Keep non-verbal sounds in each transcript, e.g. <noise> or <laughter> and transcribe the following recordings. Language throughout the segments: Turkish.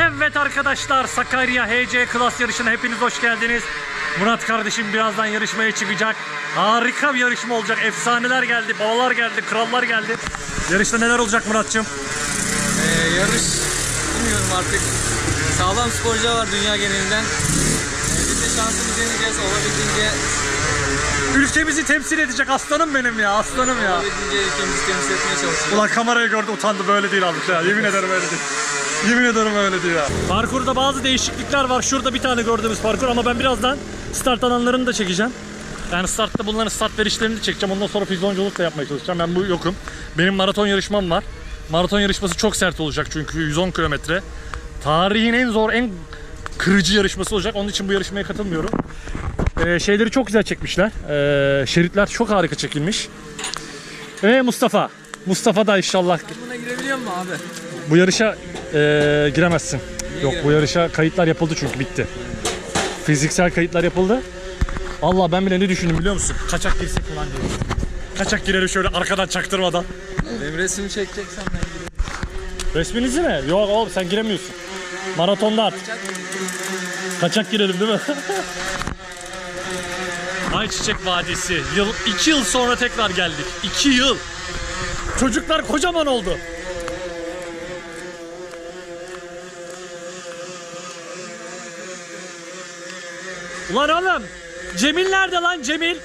Evet arkadaşlar Sakarya HC Klas yarışına hepiniz hoş geldiniz. Murat kardeşim birazdan yarışmaya çıkacak. Harika bir yarışma olacak. Efsaneler geldi, babalar geldi, krallar geldi. Yarışta neler olacak Muratçım? Ee, yarış bilmiyorum artık. Sağlam sporcular var dünya genelinden. Ee, biz de şansımızı deneyeceğiz olabildiğince, Ülkemizi temsil edecek aslanım benim ya, aslanım ya. olabildiğince ülkemizi temsil etmeye çalışacağız. Ulan kamerayı gördü utandı böyle değil abi ya. Yemin ederim öyle değil. <laughs> Yemin ederim öyle ya. Parkurda bazı değişiklikler var. Şurada bir tane gördüğümüz parkur ama ben birazdan start alanlarını da çekeceğim. Yani startta bunların start verişlerini de çekeceğim. Ondan sonra füzyonculuk da yapmaya çalışacağım. Ben bu yokum. Benim maraton yarışmam var. Maraton yarışması çok sert olacak çünkü 110 kilometre. Tarihin en zor, en kırıcı yarışması olacak. Onun için bu yarışmaya katılmıyorum. Ee, şeyleri çok güzel çekmişler. Ee, şeritler çok harika çekilmiş. Ve Mustafa. Mustafa da inşallah Buna girebiliyor mu abi? bu yarışa eee, giremezsin. Yok bu yarışa kayıtlar yapıldı çünkü bitti. Fiziksel kayıtlar yapıldı. Allah ben bile ne düşündüm biliyor musun? Kaçak girsek ulan diye. Kaçak girelim şöyle arkadan çaktırmadan. Benim resmimi çekeceksen ben gireyim. Resminizi mi? Yok oğlum sen giremiyorsun. Maratonda at. Kaçak girelim değil mi? <laughs> Ayçiçek Vadisi. Yıl, iki yıl sonra tekrar geldik. İki yıl. Çocuklar kocaman oldu. Ulan oğlum. Cemil nerede lan Cemil?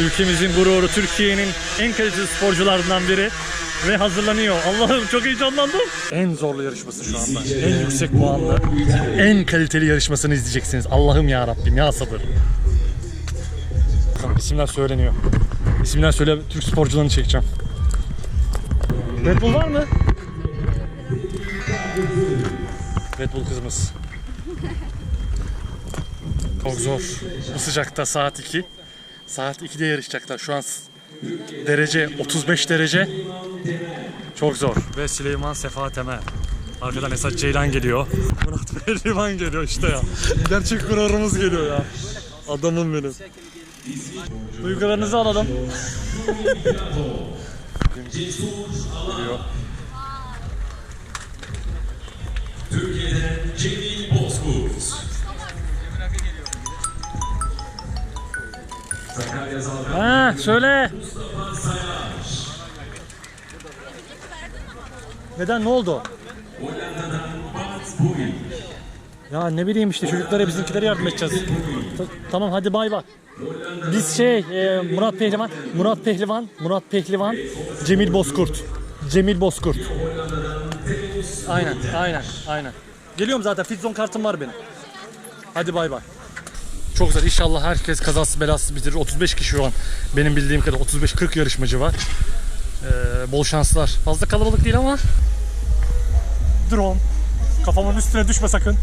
Ülkemizin gururu, Türkiye'nin en kaliteli sporcularından biri ve hazırlanıyor. Allah'ım çok heyecanlandım. En zorlu yarışması şu anda. En yüksek puanlı, en kaliteli yarışmasını izleyeceksiniz. Allah'ım ya Rabbim ya sabır. Bakalım isimler söyleniyor. İsimler söyle Türk sporcularını çekeceğim. Red Bull var mı? Red Bull kızımız. Çok zor. Bu sıcakta saat 2. Saat 2'de yarışacaklar. Şu an derece 35 derece. Çok zor. Ve Süleyman Sefa Temel. Arkadan Esat Ceylan geliyor. <laughs> Murat Pehlivan geliyor işte ya. Gerçek gururumuz geliyor ya. Adamım benim. Duygularınızı alalım. Geliyor. Türkiye'den Cemil Bozkurt. Ha söyle. Neden ne oldu? Ya ne bileyim işte çocuklara bizimkilere yardım edeceğiz. Ta- tamam hadi bay bay. Biz şey e, Murat Pehlivan, Murat Pehlivan, Murat Pehlivan, Cemil Bozkurt. Cemil Bozkurt. Aynen, aynen, aynen. Geliyorum zaten. Fitzon kartım var benim. Hadi bay bay. Çok güzel. İnşallah herkes kazasız belasız bitirir. 35 kişi şu an. Benim bildiğim kadar 35-40 yarışmacı var. Ee, bol şanslar. Fazla kalabalık değil ama drone. Kafamın üstüne düşme sakın.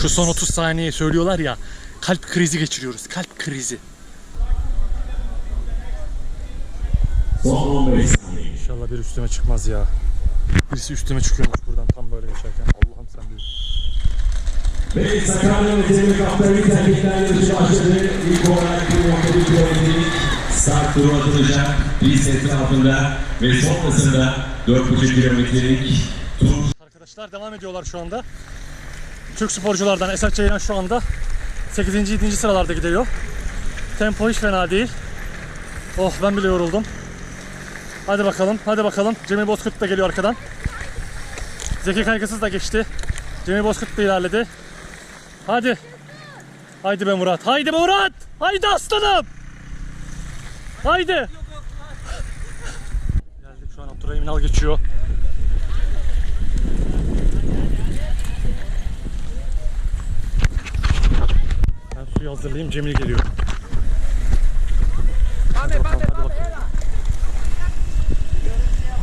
Şu son 30 saniye söylüyorlar ya. Kalp krizi geçiriyoruz. Kalp krizi. son 15 saniye. İnşallah bir üstüme çıkmaz ya. Birisi üstüme çıkıyormuş geçerken. Allah'ım sen büyük. Ve Sakarya ve Cemil Kaptan ilk erkekler yarışı başladı. İlk olarak 1.1 kilometrelik start turu atılacak. Pist etrafında ve sonrasında 4.5 kilometrelik tur Arkadaşlar devam ediyorlar şu anda. Türk sporculardan Esat Ceylan şu anda 8. 7. sıralarda gidiyor. Tempo hiç fena değil. Oh ben bile yoruldum. Hadi bakalım, hadi bakalım. Cemil Bozkurt da geliyor arkadan. Zeki Kaygısız da geçti. Cemil Bozkurt da ilerledi. Hadi. Haydi be Murat. Haydi be Murat. Haydi aslanım. Haydi. Geldik şu an Abdurrahim Ünal geçiyor. Ben suyu hazırlayayım Cemil geliyor. Hadi bakalım, hadi bakalım.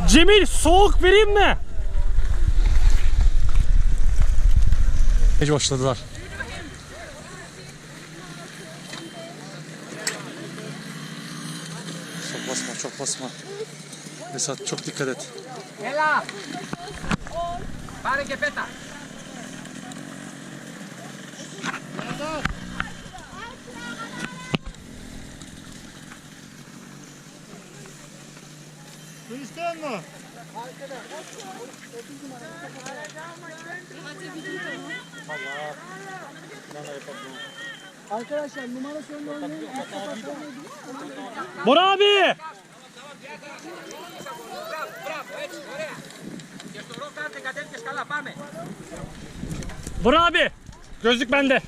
Cemil soğuk vereyim mi? Başladılar. Çok basma, çok basma. Esat çok dikkat et. Ela. Pare que peta. Su isteyen mi? Arkadaşlar numara sonlarını Bora abi! Esto no cante, cadete, escala, pame. Bora abi! Gözlük bende.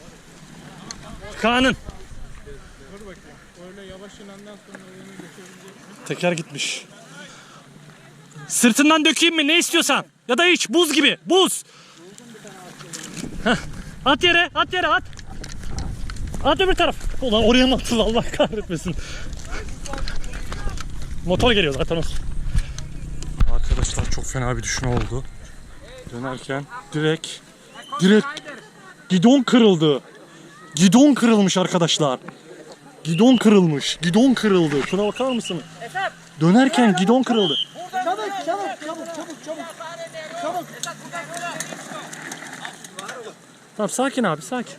Kaan'ın. Teker gitmiş. Sırtından dökeyim mi? Ne istiyorsan. Ya da hiç buz gibi. Buz. Heh. At yere, at yere at. At öbür taraf. Ulan oraya mı atıldı Allah kahretmesin. Motor geliyor zaten olsun. Arkadaşlar çok fena bir düşme oldu. Dönerken direkt direkt gidon kırıldı. Gidon kırılmış arkadaşlar. Gidon kırılmış. Gidon kırıldı. Şuna bakar mısın? Dönerken gidon kırıldı. çabuk çabuk çabuk çabuk çabuk. Çabuk. Tamam sakin abi sakin.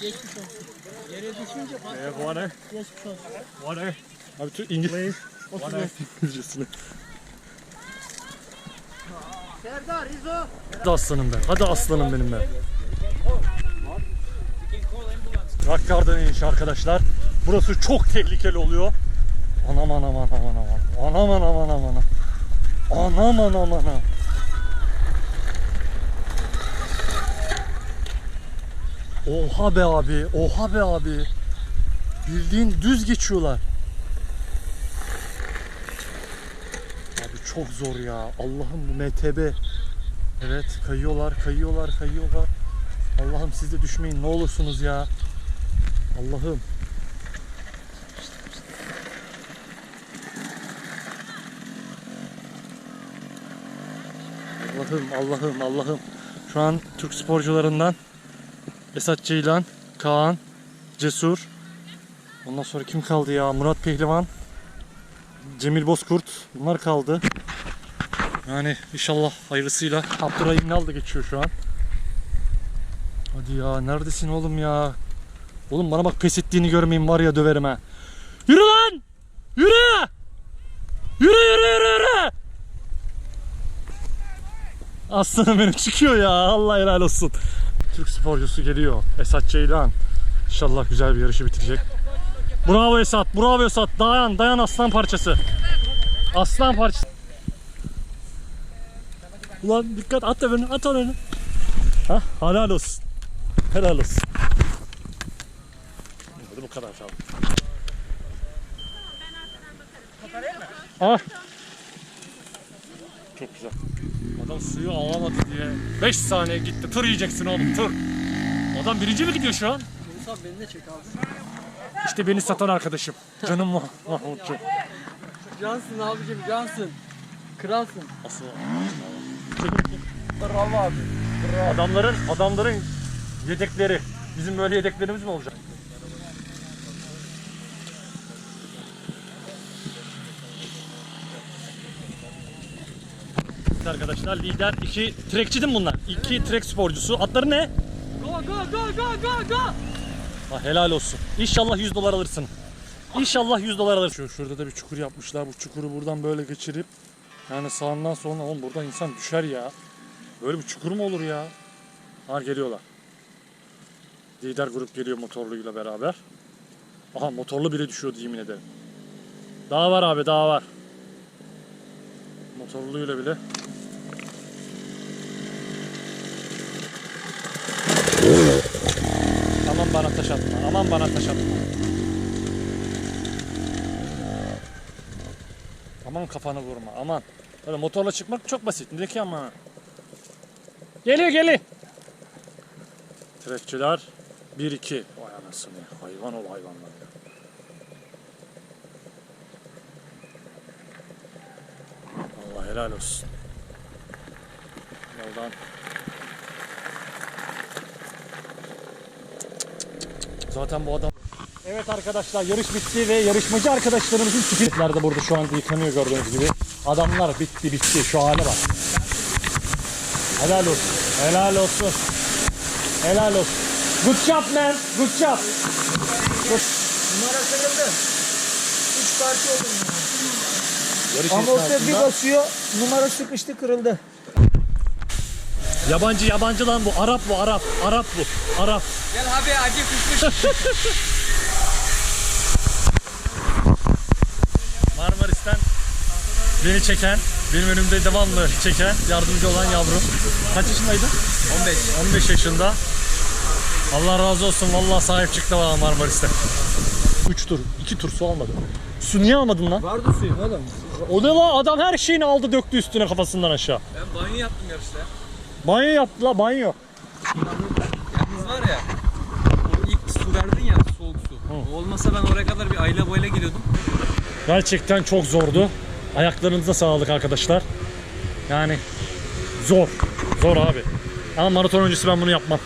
Geçmiş olsun. Yere düşünce bu ne? geçmiş olsun. Ne? Abi Türk İngiliz. İngilizcesini. Serdar İzo. Hadi aslanım be. Hadi aslanım benim be. Rakkar'dan iniş arkadaşlar. Burası çok tehlikeli oluyor. Anam anam anam anam anam. Anam anam anam anam. Anam anam. Oha be abi. Oha be abi. Bildiğin düz geçiyorlar. Abi çok zor ya. Allah'ım bu MTB. Evet kayıyorlar, kayıyorlar, kayıyorlar. Allah'ım siz de düşmeyin ne olursunuz ya. Allah'ım. Allah'ım, Allah'ım, Allah'ım. Şu an Türk sporcularından Esat Ceylan, Kaan, Cesur. Ondan sonra kim kaldı ya? Murat Pehlivan, Cemil Bozkurt. Bunlar kaldı. Yani inşallah hayırlısıyla Abdurrahim Nal da geçiyor şu an. Hadi ya neredesin oğlum ya? Oğlum bana bak pes ettiğini görmeyeyim var ya döverim ha. Aslanım benim çıkıyor ya Allah helal olsun. Türk sporcusu geliyor. Esat Ceylan. İnşallah güzel bir yarışı bitirecek. Bravo Esat, bravo Esat. Dayan, dayan aslan parçası. Aslan parçası. Ulan dikkat at önünü at önünü. Ha helal olsun. Helal olsun. Hadi bu kadar tamam. Ah. Çok güzel. Adam suyu alamadı diye 5 saniye gitti. Tır yiyeceksin oğlum tır. Adam birinci mi gidiyor şu an? Musa beni de çek abi. İşte beni satan arkadaşım. Canım Mah- Mahmutcuğum. Cansın abicim cansın. Kralsın. Asıl. Bravo abi. Adamların adamların yedekleri. Bizim böyle yedeklerimiz mi olacak? Arkadaşlar lider iki trekçi değil mi bunlar? İki trek sporcusu. Atları ne? Go go go go go go. Ha, helal olsun. İnşallah 100 dolar alırsın. İnşallah 100 dolar alırsın. Şu, şurada da bir çukur yapmışlar. Bu çukuru buradan böyle geçirip yani sağından sonra oğlum buradan insan düşer ya. Böyle bir çukur mu olur ya? Ha geliyorlar. Lider grup geliyor motorluyla beraber. Aha motorlu bile düşüyordu yemin ederim. Daha var abi daha var. Motorluyla bile. Aman bana taş atma. Aman bana taş atma. Aman kafanı vurma. Aman. Böyle motorla çıkmak çok basit. Ne ki ama. Geliyor geliyor. Trekçiler 1-2. Vay anasını. Hayvan ol hayvanlar. Allah helal olsun. Yoldan Zaten bu adam... Evet arkadaşlar yarış bitti ve yarışmacı arkadaşlarımızın spinler de burada şu anda yıkanıyor gördüğünüz gibi. Adamlar bitti bitti şu hale bak. Helal olsun. Helal olsun. Helal olsun. Good job man. Good job. Good. Numara kırıldı. parça oldum. Amortör bir basıyor. Numara sıkıştı kırıldı. Yabancı yabancı lan bu. Arap bu Arap. Arap bu. Arap. Gel abi acı fışfış. <laughs> Marmaris'ten beni çeken, benim önümde devamlı çeken, yardımcı olan yavrum. Kaç yaşındaydın? 15. 15 yaşında. Allah razı olsun vallahi sahip çıktı bana Marmaris'te. 3 tur, 2 tur su almadı. Su niye almadın lan? Vardı suyun oğlum. O ne lan adam her şeyini aldı döktü üstüne kafasından aşağı. Ben banyo yaptım yarışta. Banyo yaptı la banyo. Yalnız var ya. O ilk su verdin ya soğuk su. O olmasa ben oraya kadar bir ayla boyla geliyordum. Gerçekten çok zordu. Ayaklarınıza sağlık arkadaşlar. Yani zor. Zor abi. Ama maraton öncesi ben bunu yapmam.